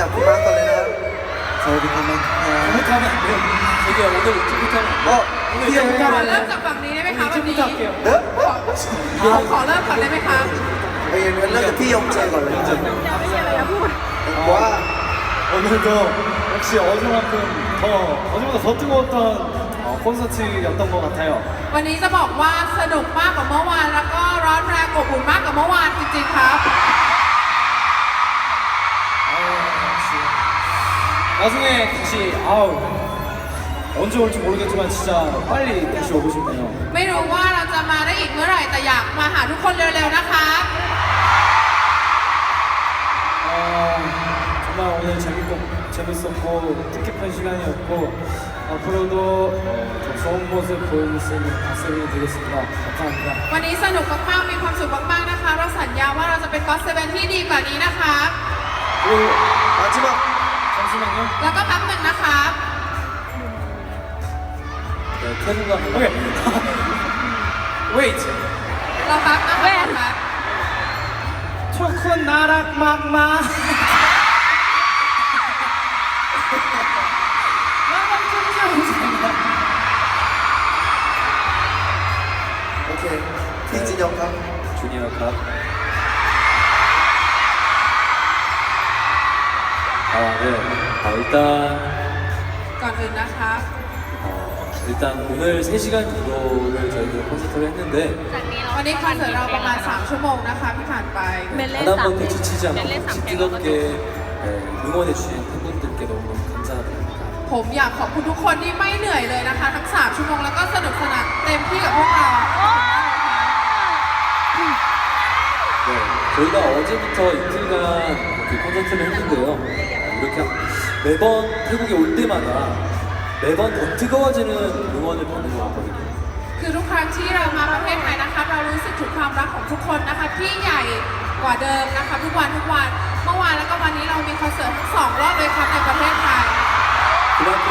จากคุณมาร์คกเลยนะครับสวัสดีครับมาร์คครับไม่ทำแบบเดิมไม่เกี่ยวกับเรื่องที่พี่ทำก็เกี่ยวกับเริ่มจากฝั่งนี้ได้ไหมคะวันนี้เด้อขอขอเริ่มก่อนได้ไหมคะไปเริ่มจากพี่ยงเจก่อนเลยจริงไม่ใช่อะไรนะพูดว่า 오늘도 역시 어제만큼 더 어제보다 더 뜨거웠던 콘서트였던 것 같아 요. วันนี้จะบอกว่าสนุกมากกว่าเมื่อวานแล้วก็ร้อนแรงอบอุ่นมากกว่าเมื่อวานจริงๆครับ 나중에 다시 아우 언제 올지 모르겠지만 진짜 빨리 다시 오고 싶네요. ไม่รู้ว่าเราจะมาได้อีกเมื่อไหร่แต่อยากมาหาทุกคนเร็วๆนะคะ 어, 정말 오늘 재밌고 재밌었고 뜻깊은 시간이었고 앞으로도 어, 더 좋은 모습 보여줄 수 있는 가슴이 되겠습니다. 감사합니다. วันนี้สนุกมากๆมีความสุขมากๆนะคะ เราสัญญาว่าเราจะเป็นก็อตเซเว่นที่ดีกว่านี้นะคะ 그리고 มาจิมา 잠시만요. แล้วก็แป๊บหนึ่งนะคะ 네, 태국가 오케이. 웨이트. เราแป๊บนะคะ 초코 나락 막마. โอเคพี่จินยองครับ 주니어 컵. 아, 네. 아, 일단 ก่อนอื่นนะคะ 어, 일단 오늘 3시간 정도를 저희가 콘서트를 했는데 วันนี้คอนเสิร์ตเราประมาณ 3 ชั่วโมงนะคะที่ผ่านไป 멜레 단 한 번도 쌈 지치지 않고 멜레 쌈 같이 뜨겁게 네, 응원해주신 팬분들께 너무너무 감사드립니다. ผมอยากขอบคุณทุกคนที่ไม่เหนื่อยเลยนะคะ ทั้ง 3 ชั่วโมงแล้วก็สนุกสนานเต็มที่กับพวกเรา 네, 저희가 어제부터 이틀간 그 콘서트를 했는데요. 어, 이렇게 매번 태국에 올 때마다 매번 더 뜨거워지는 응원을 받는 것 같거든요. คือทุกครั้งที่เรามาประเทศไทยนะคะเรารู้สึกถึงความรักของทุกคนนะคะ ที่ใหญ่กว่าเดิมนะคะ ทุกวันทุกวัน เมื่อวานแล้วก็วันนี้เรามีคอนเสิร์ตทั้งสองรอบเลยครับในประเทศไทย 그만큼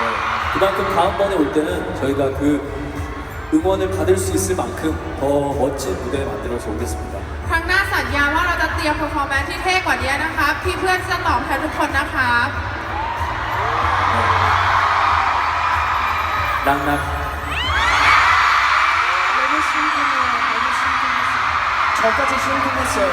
네, 그만큼 다음번에 올 때는 저희가 그 응원을 받을 수 있을 만큼 더 멋진 무대 만들어서 오겠습니다. ครั้งหน้าสัญญาว่าเราจะเตรียมเพอร์ฟอร์แมนซ์ที่เท่กว่านี้นะคะพี่เพื่อนจะตอบแทนทุกคนนะคะ 랑랑 너무 신기해요. 너무 신기했어요. 저까지 신동했어요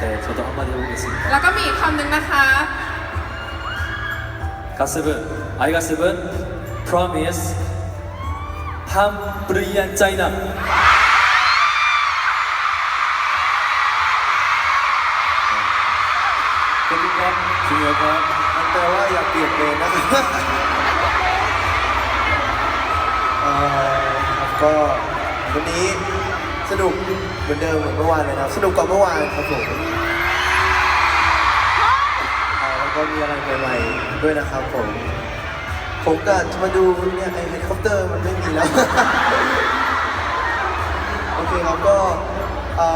네, 저도 한마디 해보겠습니다. แล้วก็มีอีกคำหนึ่งนะคะ 가습은 아이가습은 promise ห้ามเปลี่ยนใจนะขคุณครับเชียร์ครับมันแปลว่าอยากเปลี่ยนเลยนะครับอ่อก็วันนี้สนุกเหมือนเดิมเหมือนเมื่อวานเลยนะสนุกกว่าเมื่อวานครับผมแล้วก็มีอะไรใหม่ๆด้วยนะครับผม ผมก็จะมาดูเนี่ยไอเฮลิคอปเตอร์มันไม่มีแล้ว โอเคครับก็เอ่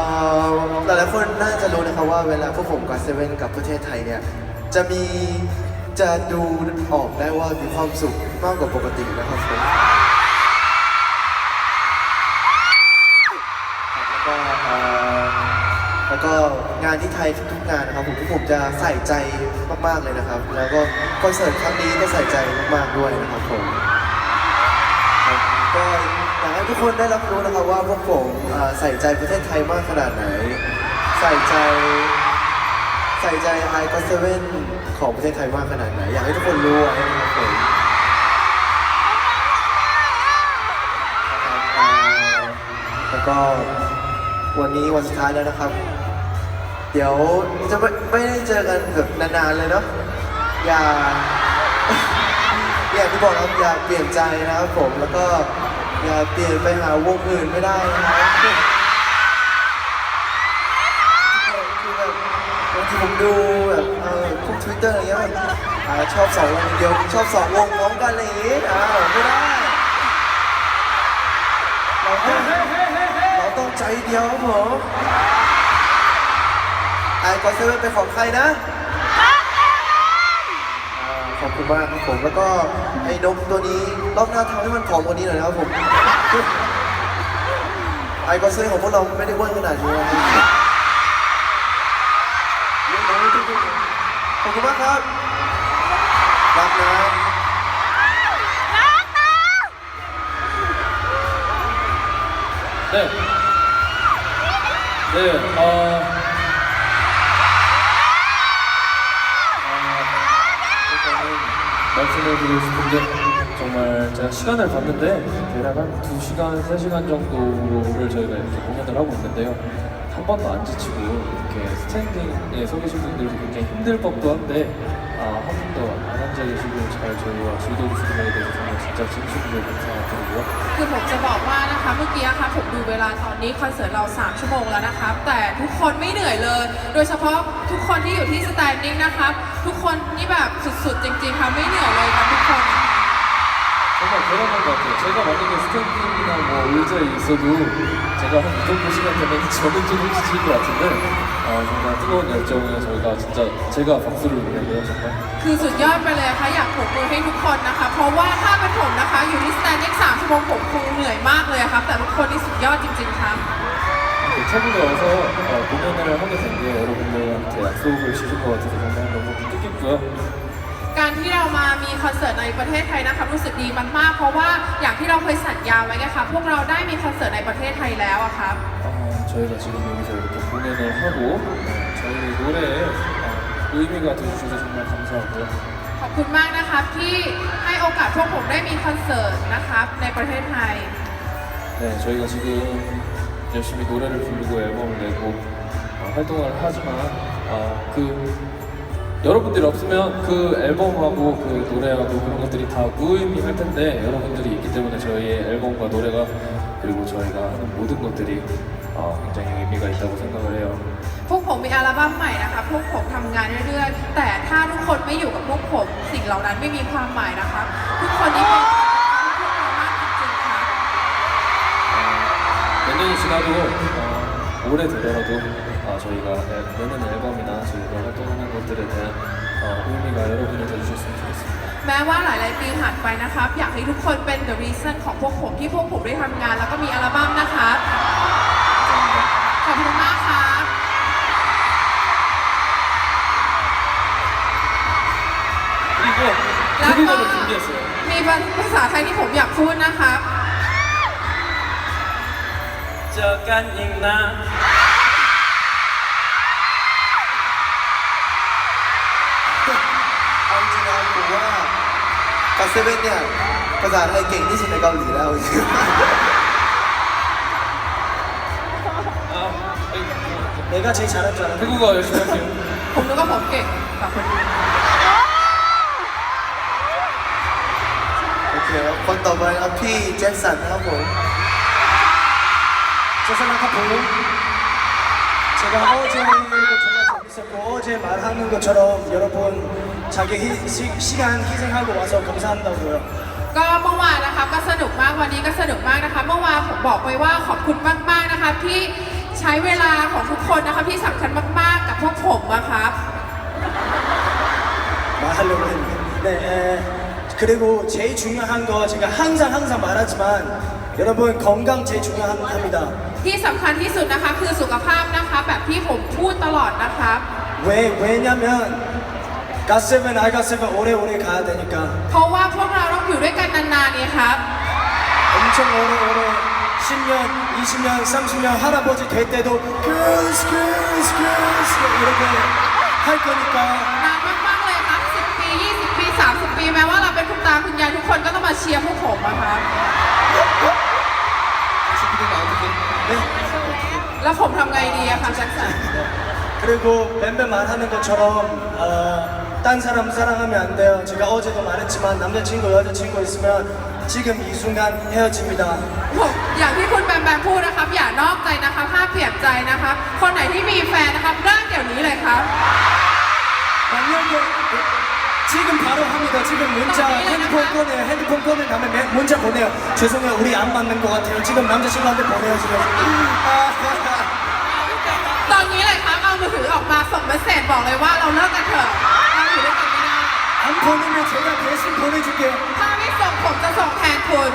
อหลายๆคนน่าจะรู้นะครับว่าเวลาพวกผมกับเซเว่นกับประเทศไทยเนี่ย จะมีจะดูออกได้ว่ามีความสุขมากกว่าปกตินะครับผมแล้วก็เอ่อ แล้วก็งานที่ไทยทุกๆงานนะครับผมพวกผมจะใส่ใจมากๆเลยนะครับ แล้วก็คอนเสิร์ตครั้งนี้ก็ใส่ใจมากๆด้วยนะครับผมครับก็อยากให้ทุกคนได้รับรู้นะครับว่าพวกผมอ่าใส่ใจประเทศไทยมากขนาดไหน ใส่ใจ ใส่ใจไอคอนเซเว่นของประเทศไทยมากขนาดไหน อยากให้ทุกคนรู้ไว้นะครับผมนะครับอ่าแล้วก็ วันนี้วันสุดท้ายแล้วนะครับ เดี๋ยวจะไม่ไม่ได้เจอกันแบบนานๆเลยเนาะอย่าอย่างที่บอกครับอย่าเปลี่ยนใจนะครับผมแล้วก็อย่าเปลี่ยนไปหาวงอื่นไม่ได้นะครับคือแบบบางทีผมดูแบบเออพวกทวิตเตอร์อะไรเงี้ยแบบอ่าชอบสองวงเดียวชอบสองวงพร้อมกันอะไรอย่างงี้อ่าไม่ได้ เราต้องใจเดียวครับผมไอ้กอเซเว่นเป็นของใครนะอ่าขอบคุณมากครับผมแล้วก็ไอ้นมตัวนี้รอบหน้าทำให้มันผอมกว่านี้หน่อยนะครับผมไอ้คอนเสิร์ตของพวกเราไม่ได้เว่นขนาดนี้นะครับขอบคุณมากครับรักนะ 네. 네, 어. 어, 말씀을 드리고 싶은데 정말 제가 시간을 봤는데 대략 한 2시간, 3시간 정도를 저희가 이렇게 공연을 하고 있는데요. 한 번도 안 지치고 이렇게 스탠딩에 서 계신 분들도 굉장히 힘들 법도 한데 아, 한 분도 안 앉아 계시고 잘 저희와 즐겨주시는 거에 대해서 정말 진짜 진심으로 감사드리고요. คือผมจะบอกว่านะคะเมื่อกี้นะคะผมดูเวลาตอนนี้คอนเสิร์ตเรา 3 ชั่วโมงแล้วนะครับ แต่ทุกคนไม่เหนื่อยเลย โดยเฉพาะทุกคนที่อยู่ที่สแตนดิ้งนะครับ ทุกคนนี่แบบสุดๆ จริงๆค่ะไม่เหนื่อยเลยครับทุกคนนะคะ 정말 대단한 것 같아요. 제가 만약에 스탠딩이나 뭐 의자에 있어도 제가 한 이 정도 시간 되면 저는 좀 지칠 것 같은데 아, 정말 뜨거운 열정에 저희가 진짜 제가 박수를 보내고요 정말 คือสุดยอดไปเลยค่ะอยากปรบมือให้ทุกคนนะคะ เพราะว่าถ้าเป็นผมนะคะ อยู่ที่สแตนดิ้ง3ชั่วโมงผมคงเหนื่อยมากเลยครับ แต่ทุกคนนี่สุดยอดจริงๆครับ 이렇게 태국에 와서 어, 공연을 하게 된 게 여러분들한테 약속을 주신 것 같아서 정말 너무 뜻깊고요 การที่เรามามีคอนเสิร์ตในประเทศไทยนะคะรู้สึกดีมากๆ เพราะว่าอย่างที่เราเคยสัญญาไว้ไงคะพวกเราได้มีคอนเสิร์ตในประเทศไทยแล้วอะครับ 어, 저희가 지금 여기서 이렇게 공연을 하고 어, 저희 노래에 어, 의미가 돼주셔서 정말 감사하고요 ขอบคุณมากนะครับที่ให้โอกาสพวกผมได้มีคอนเสิร์ตนะครับในประเทศไทย 네, 저희가 지금 열심히 노래를 부르고 앨범을 내고 어, 활동을 하지만 어, 그 여러분들이 없으면 그 앨범하고 그 노래하고 그런 것들이 다 무의미할 텐데 여러분들이 있기 때문에 저희의 앨범과 노래가 그리고 저희가 하는 모든 것들이 어, 굉장히 의미가 있다고 생각을 해요. พวกผมมีอัลบั้มใหม่นะคะพวกผมทำงานเรื่อยๆ แต่ถ้าทุกคนไม่อยู่กับพวกผม สิ่งเหล่านั้นไม่มีความหมายนะคะ ทุกคนนี่เป็นกำลังใจให้พวกเรามากจริงๆค่ะ 몇 년이 지나도 어, 오래 되더라도 어, 저희가 앨- 내는 앨범이나 저희가 활동하는 것들에 대한 어, 의미가 여러분이 돼주셨으면 좋겠습니다. แม้ว่าหลายๆปีผ่านไปนะครับ อยากให้ทุกคนเป็น the reason ของพวกผมที่พวกผมได้ทำงาน แล้วก็มีอัลบั้มนะครับ 감사합니다. ขอบคุณมากครับ 그리고 태국어를 준비했어요. มีภาษาไทยที่ผมอยากพูดนะครับ เจอกันอีกนะ กัสเซเว่นเนี่ยภาษาไทยเก่งที่สุดในเกาหลีแล้วจริง 내가 제일 잘할 줄 알았는데 태국어 열심히 할게요. ผมนึกว่าผมเก่งแต่คนนี้ โอเคครับคนต่อไปครับพี่แจ็คสันครับผม 저사랑카포 제가 어제도 정말 재밌었고 어제 말하는 것처럼 여러분 자기 희, 시, 시간 희생하고 와서 감사한다고요 ก็เมื่อวานนะครับก็สนุกมากวันนี้ก็สนุกมากนะคะ เมื่อวานผมบอกไปว่าขอบคุณมากๆนะคะที่ใช้เวลาของทุกคนนะคะที่สำคัญมากๆกับพวกผมนะครับ 말하려고 했는데 네, 에, 그리고 제일 중요한 거 제가 항상 항상 말하지만 여러분 건강 제일 중요합니다 ที่สำคัญที่สุดนะคะคือสุขภาพนะคะ แบบที่ผมพูดตลอดนะครับ 왜 왜냐면 가세븐 아이가세븐 오래오래 가야 되니까 เพราะว่าพวกเราต้องอยู่ด้วยกันนานๆเนี่ยครับ 엄청 오래오래 10년, 20년, 30년 할아버지 될 때도 그스 그스 그스 이렇게 할 거니까 นานมากๆเลยครับ 10 ปี 20 ปี 30 ปี แม้ว่าเราเป็นคุณตาคุณยายทุกคนก็ต้องมาเชียร์พวกผมนะครับ 네. แล้วผมทำไงดีอะคะแจ็คสัน 그리고 뱀뱀 말하는 것처럼 어, 딴 사람 사랑하면 안 돼요. 제가 어제도 말했지만 남자친구 여자친구 있으면 지금 이 순간 헤어집니다. ผมอย่างที่คุณแบมแบมพูดนะครับ อย่านอกใจนะครับห้ามเปลี่ยนใจนะครับ คนไหนที่มีแฟนนะครับเลิกเดี๋ยวนี้เลยครับ 만약에 지금 바로 합니다. 지금 문자 핸드폰 꺼내요. 핸드폰 꺼낸 다음에 매- 문자 보내요. 죄송해요. 우리 안 맞는 것 같아요. 지금 남자친구한테 보내요 지금. 아, ตอนนี้เลยครับ เอามือถือออกมาส่งเมสเซจบอกเลยว่าเราเลิกกันเถอะ 안 보내면 제가 대신 보내줄게요. ถ้าไม่ส่งผมจะส่งแทนคุณ